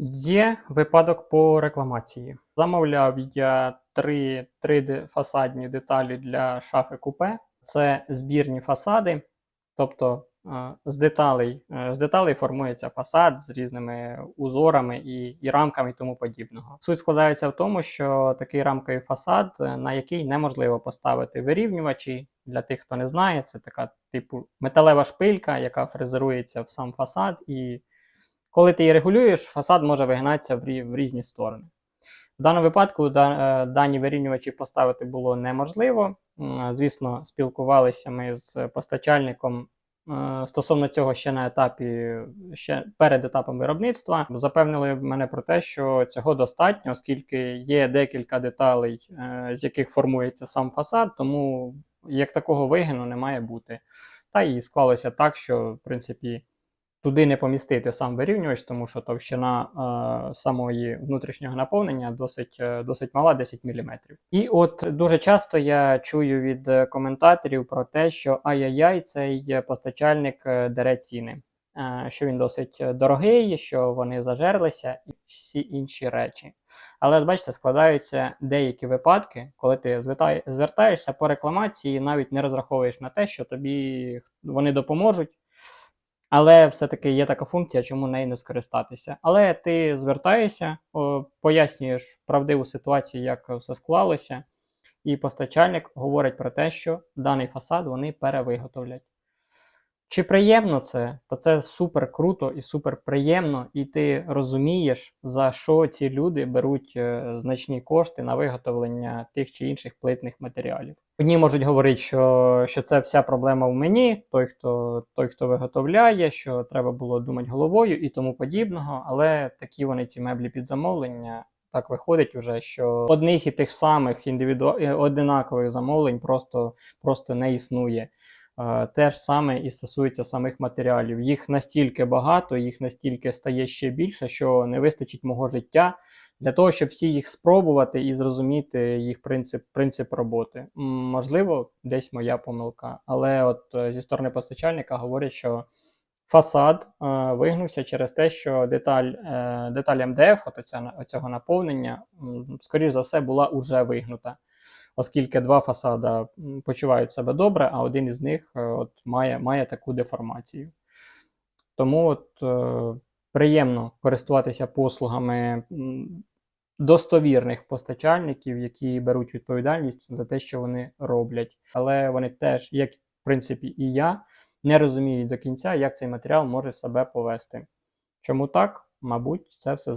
Є випадок по рекламації. Замовляв я три, три фасадні деталі для шафи купе. Це збірні фасади, тобто е, з деталей, е, з деталей формується фасад з різними узорами і, і рамками і тому подібного. Суть складається в тому, що такий рамковий фасад, е, на який неможливо поставити вирівнювачі. Для тих, хто не знає, це така типу металева шпилька, яка фрезерується в сам фасад, і коли ти її регулюєш, фасад може вигинатися в, різні сторони. В даному випадку е, дані вирівнювачі поставити було неможливо. Звісно, спілкувалися ми з постачальником е, стосовно цього ще на етапі, ще перед етапом виробництва. Запевнили мене про те, що цього достатньо, оскільки є декілька деталей, е, з яких формується сам фасад, тому як такого вигину не має бути. Та і склалося так, що в принципі туди не помістити сам вирівнювач, тому що товщина е, самої внутрішнього наповнення досить, е, досить мала, 10 мм. І от дуже часто я чую від коментаторів про те, що ай-яй-яй, цей постачальник е, дере ціни, е, що він досить дорогий, що вони зажерлися і всі інші речі. Але бачите, складаються деякі випадки, коли ти звертаєшся по рекламації, навіть не розраховуєш на те, що тобі вони допоможуть. Але все-таки є така функція, чому нею не скористатися. Але ти звертаєшся, пояснюєш правдиву ситуацію, як все склалося, і постачальник говорить про те, що даний фасад вони перевиготовлять. Чи приємно це? Та це супер круто і супер приємно, і ти розумієш, за що ці люди беруть е, значні кошти на виготовлення тих чи інших плитних матеріалів. Одні можуть говорити, що, що це вся проблема в мені, той хто, той, хто виготовляє, що треба було думати головою і тому подібного, але такі вони ці меблі під замовлення. Так виходить уже, що одних і тих самих індивіду... одинакових замовлень просто, просто не існує. Те ж саме і стосується самих матеріалів. Їх настільки багато, їх настільки стає ще більше, що не вистачить мого життя для того, щоб всі їх спробувати і зрозуміти їх принцип, принцип роботи. Можливо, десь моя помилка. Але от е, зі сторони постачальника говорять, що фасад е, вигнувся через те, що деталь, е, деталь МДФ, от оця, оцього наповнення, скоріш за все, була уже вигнута оскільки два фасада м, почувають себе добре, а один із них е, от, має, має таку деформацію. Тому от, е, приємно користуватися послугами достовірних постачальників, які беруть відповідальність за те, що вони роблять. Але вони теж, як в принципі і я, не розуміють до кінця, як цей матеріал може себе повести. Чому так? Мабуть, це все